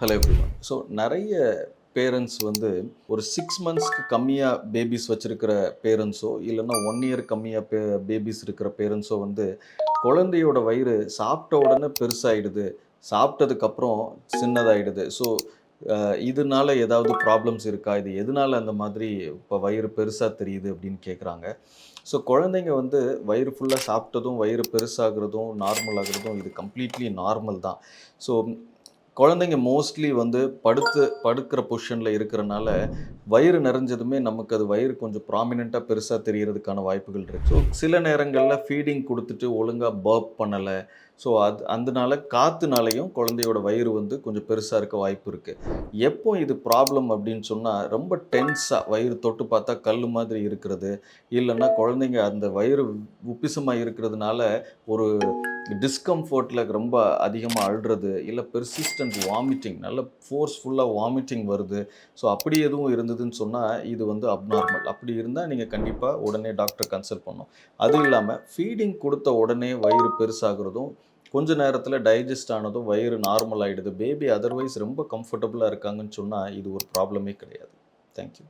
Hello everyone so நிறைய parents வந்து ஒரு சிக்ஸ் மந்த்ஸ்க்கு கம்மியாக பேபிஸ் வச்சுருக்கிற பேரண்ட்ஸோ இல்லைன்னா ஒன் இயர் கம்மியாக பே பேபிஸ் இருக்கிற பேரண்ட்ஸோ வந்து குழந்தையோட வயிறு சாப்பிட்ட உடனே பெருசாகிடுது சாப்பிட்டதுக்கப்புறம் சின்னதாகிடுது ஸோ இதனால ஏதாவது ப்ராப்ளம்ஸ் இருக்கா? இது எதனால அந்த மாதிரி இப்போ வயிறு பெருசாக தெரியுது அப்படின்னு கேட்குறாங்க ஸோ குழந்தைங்க வந்து வயிறு ஃபுல்லாக சாப்பிட்டதும் வயிறு பெருசாகிறதும் நார்மல் ஆகிறதும் இது கம்ப்ளீட்லி நார்மல் தான். ஸோ குழந்தைங்க மோஸ்ட்லி வந்து படுத்து படுக்கிற பொசிஷனில் இருக்கிறனால வயிறு நிறைஞ்சதுமே நமக்கு அது வயிறு கொஞ்சம் ப்ராமினெண்ட்டாக பெருசாக தெரியறதுக்கான வாய்ப்புகள் இருக்குது ஸோ சில நேரங்களில் ஃபீடிங் கொடுத்துட்டு ஒழுங்காக பர்ப் பண்ணலை. ஸோ அது அதனால காற்றுனாலையும் குழந்தையோட வயிறு வந்து கொஞ்சம் பெருசாக இருக்க வாய்ப்பு இருக்குது எப்போ இது ப்ராப்ளம் அப்படின்னு சொன்னால் ரொம்ப டென்ஸாக வயிறு தொட்டு பார்த்தா கல் மாதிரி இருக்கிறது. இல்லைன்னா குழந்தைங்க அந்த வயிறு உப்பிசமாக இருக்கிறதுனால ஒரு டிஸ்கம்ஃபர்ட்டில் ரொம்ப அதிகமாக அழுறது இல்லை பெர்சிஸ்டன்ட் வாமிட்டிங் நல்ல ஃபோர்ஸ்ஃபுல்லாக வாமிட்டிங் வருது. ஸோ அப்படி எதுவும் இருந்ததுன்னு சொன்னால் இது வந்து அப்நார்மல் அப்படி இருந்தால் நீங்கள் கண்டிப்பாக உடனே டாக்டர் கன்சல்ட் பண்ணணும். அதுவும் இல்லாமல் ஃபீடிங் கொடுத்த உடனே வயிறு பெருசாகிறதும் கொஞ்ச நேரத்தில் டைஜஸ்ட் ஆனதும் வயிறு நார்மல் ஆகிடுது பேபி அதர்வைஸ் ரொம்ப கம்ஃபர்டபுளாக இருக்காங்கன்னு சொன்னால் இது ஒரு ப்ராப்ளமே கிடையாது. தேங்க்யூ